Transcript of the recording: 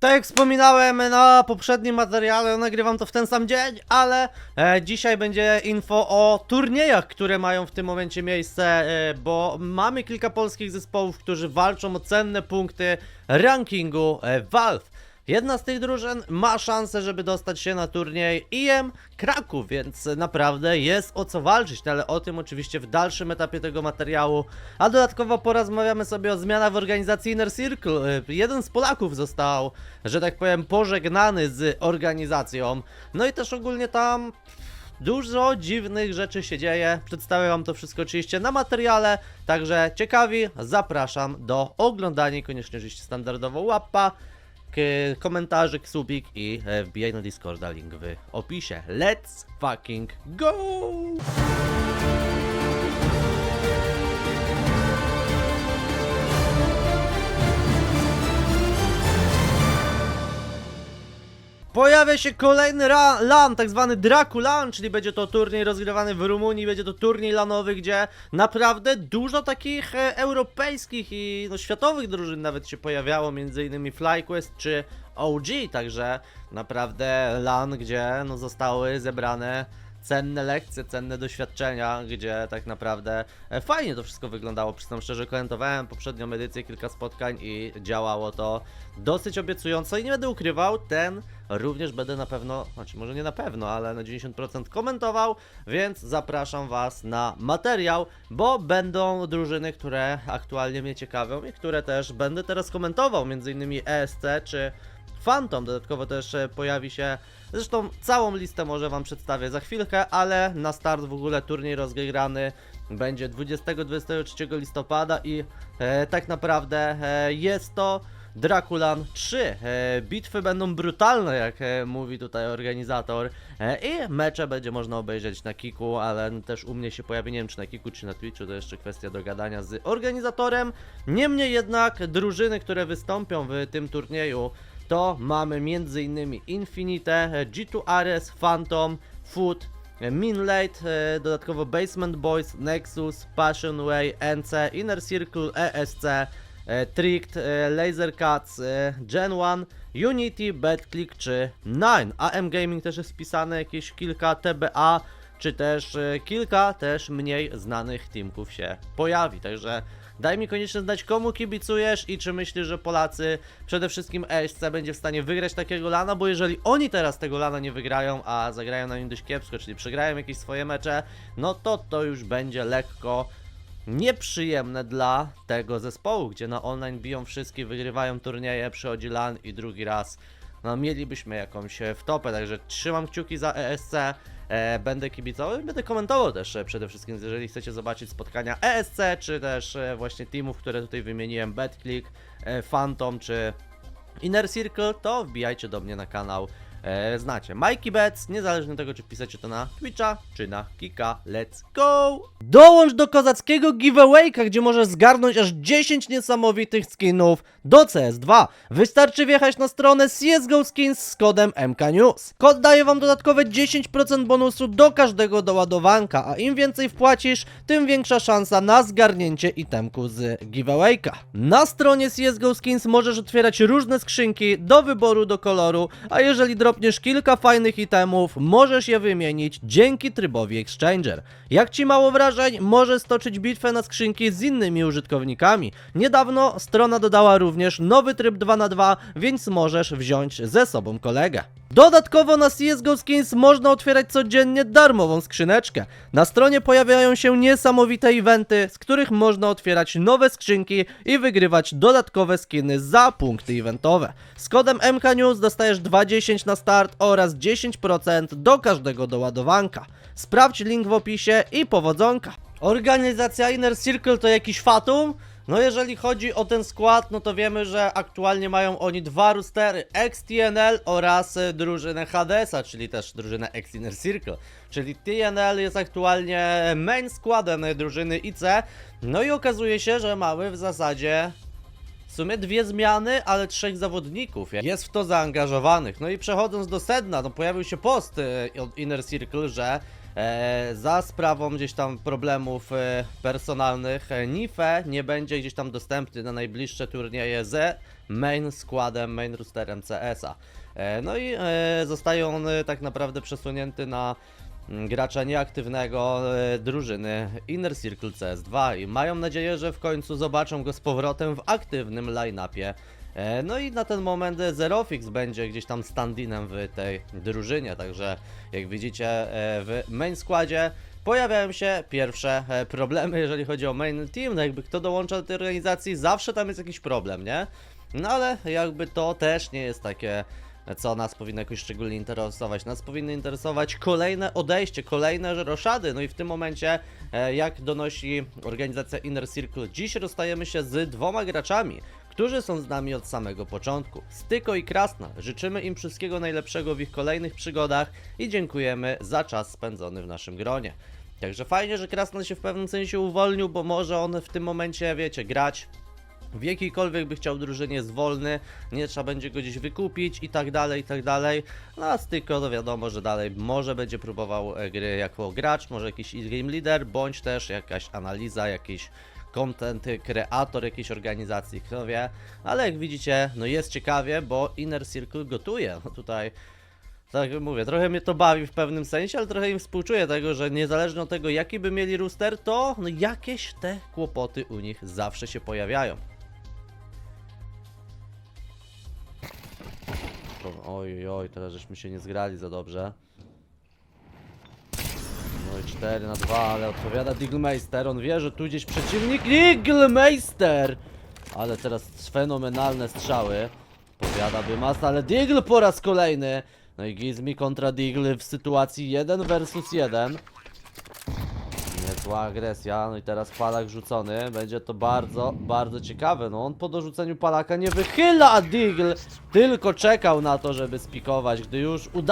Tak jak wspominałem na poprzednim materiale, nagrywam to w ten sam dzień, ale e, dzisiaj będzie info o turniejach, które mają w tym momencie miejsce, e, bo mamy kilka polskich zespołów, którzy walczą o cenne punkty rankingu e, Valve. Jedna z tych drużyn ma szansę, żeby dostać się na turniej IM Kraków, więc naprawdę jest o co walczyć, ale o tym oczywiście w dalszym etapie tego materiału. A dodatkowo porozmawiamy sobie o zmianach w organizacji Inner Circle. Jeden z Polaków został, że tak powiem, pożegnany z organizacją. No i też ogólnie tam Dużo dziwnych rzeczy się dzieje. Przedstawię Wam to wszystko oczywiście na materiale. Także ciekawi, zapraszam do oglądania. Koniecznie oczywiście standardowo łapa, komentarzyk, subik i e, wbijaj na Discorda, link w opisie. Let's fucking go! Pojawia się kolejny LAN, tak zwany Draculan, czyli będzie to turniej rozgrywany w Rumunii, będzie to turniej lanowy, gdzie naprawdę dużo takich e, europejskich i no, światowych drużyn nawet się pojawiało, między innymi FlyQuest czy OG, także naprawdę LAN, gdzie no, zostały zebrane cenne lekcje, cenne doświadczenia, gdzie tak naprawdę e, fajnie to wszystko wyglądało. Przyznam szczerze, komentowałem poprzednią edycję, kilka spotkań i działało to dosyć obiecująco i nie będę ukrywał, ten również będę na pewno, znaczy może nie na pewno, ale na 90% komentował, więc zapraszam Was na materiał, bo będą drużyny, które aktualnie mnie ciekawią i które też będę teraz komentował, między innymi ESC czy Phantom, dodatkowo też e, pojawi się, zresztą całą listę może Wam przedstawię za chwilkę, ale na start w ogóle turniej rozgrany będzie 20-23 listopada i e, tak naprawdę e, jest to Draculan 3. E, bitwy będą brutalne, jak e, mówi tutaj organizator. E, I mecze będzie można obejrzeć na Kiku, ale też u mnie się pojawi, nie wiem czy na Kiku, czy na Twitchu, to jeszcze kwestia dogadania z organizatorem. Niemniej jednak drużyny, które wystąpią w tym turnieju, to mamy m.in. Infinite, G2 Ares, Phantom, Food, Minlate, dodatkowo Basement Boys, Nexus, Passion Way, NC, Inner Circle, ESC, e, Tricked, e, Laser Cuts, e, Gen 1, Unity, BetClick czy Nine. AM Gaming też jest wpisane, jakieś kilka TBA, czy też e, kilka też mniej znanych teamków się pojawi, także Daj mi koniecznie znać, komu kibicujesz i czy myślisz, że Polacy, przede wszystkim ESC, będzie w stanie wygrać takiego lana, bo jeżeli oni teraz tego lana nie wygrają, a zagrają na nim dość kiepsko, czyli przegrają jakieś swoje mecze, no to to już będzie lekko nieprzyjemne dla tego zespołu, gdzie na online biją wszystkie, wygrywają turnieje, przychodzi LAN i drugi raz no mielibyśmy jakąś e, wtopę, także trzymam kciuki za ESC, będę kibicował i będę komentował też e, przede wszystkim, jeżeli chcecie zobaczyć spotkania ESC, czy też e, właśnie teamów, które tutaj wymieniłem, BetClick, e, Phantom, czy Inner Circle, to wbijajcie do mnie na kanał. E, znacie Mikey Bets, niezależnie od tego, czy piszecie to na Twitcha, czy na Kika. Let's go! Dołącz do kozackiego giveawayka, gdzie możesz zgarnąć aż 10 niesamowitych skinów do CS2. Wystarczy wjechać na stronę CSGO Skins z kodem MKNews. Kod daje wam dodatkowe 10% bonusu do każdego doładowanka, a im więcej wpłacisz, tym większa szansa na zgarnięcie itemku z giveawayka. Na stronie CSGO Skins możesz otwierać różne skrzynki do wyboru do koloru, a jeżeli dropniesz kilka fajnych itemów, możesz je wymienić dzięki trybowi Exchanger. Jak ci mało wrażeń, możesz stoczyć bitwę na skrzynki z innymi użytkownikami. Niedawno strona dodała również nowy tryb 2 na 2 więc możesz wziąć ze sobą kolegę. Dodatkowo na CSGO Skins można otwierać codziennie darmową skrzyneczkę. Na stronie pojawiają się niesamowite eventy, z których można otwierać nowe skrzynki i wygrywać dodatkowe skiny za punkty eventowe. Z kodem MKNews dostajesz 20 na start oraz 10% do każdego doładowanka. Sprawdź link w opisie i powodzonka. Organizacja Inner Circle to jakiś fatum? No jeżeli chodzi o ten skład, no to wiemy, że aktualnie mają oni dwa roostery XTNL oraz e, drużynę Hadesa, czyli też drużynę X Inner Circle. Czyli TNL jest aktualnie main składem drużyny IC. No i okazuje się, że mamy w zasadzie w sumie dwie zmiany, ale trzech zawodników jest w to zaangażowanych. No i przechodząc do sedna, no pojawił się post e, od Inner Circle, że e, za sprawą gdzieś tam problemów e, personalnych e, Nife nie będzie gdzieś tam dostępny na najbliższe turnieje ze main składem, main rosterem CS-a. E, no i zostaje on tak naprawdę przesunięty na mm, gracza nieaktywnego drużyny Inner Circle CS2 i mają nadzieję, że w końcu zobaczą go z powrotem w aktywnym line-upie. E, No i na ten moment Zerofix będzie gdzieś tam stand-inem w tej drużynie, także jak widzicie e, w main składzie pojawiają się pierwsze e, problemy, jeżeli chodzi o main team, no jakby kto dołącza do tej organizacji, zawsze tam jest jakiś problem, nie? No ale jakby to też nie jest takie co nas powinno jakoś szczególnie interesować. Nas powinno interesować kolejne odejście, kolejne roszady. No i w tym momencie, jak donosi organizacja Inner Circle, dziś rozstajemy się z dwoma graczami, którzy są z nami od samego początku. Styko i Krasna. Życzymy im wszystkiego najlepszego w ich kolejnych przygodach i dziękujemy za czas spędzony w naszym gronie. Także fajnie, że Krasnal się w pewnym sensie uwolnił, bo może on w tym momencie, wiecie, grać w jakiejkolwiek by chciał drużynie jest wolny, nie trzeba będzie go gdzieś wykupić i tak dalej, i tak dalej. No a Styko, to wiadomo, że dalej może będzie próbował e, gry jako gracz, może jakiś game leader, bądź też jakaś analiza, jakiś content kreator jakiejś organizacji, kto wie. Ale jak widzicie, no jest ciekawie, bo Inner Circle gotuje. No tutaj tak jak mówię, trochę mnie to bawi w pewnym sensie, ale trochę im współczuję tego, że niezależnie od tego jaki by mieli rooster, to no jakieś te kłopoty u nich zawsze się pojawiają. Oj, oj, teraz żeśmy się nie zgrali za dobrze. No i 4 na 2, ale odpowiada Digglemeister. On wie, że tu gdzieś przeciwnik. Digglemeister! Ale teraz fenomenalne strzały. Powiada Bymas, ale Diggle po raz kolejny. No i Gizmi kontra Diggle w sytuacji 1 versus 1. Niezła agresja, no i teraz palak rzucony. Będzie to bardzo, bardzo ciekawe. No on po dorzuceniu palaka nie wychyla, a Diggle tylko czekał na to, żeby spikować. Gdy już udało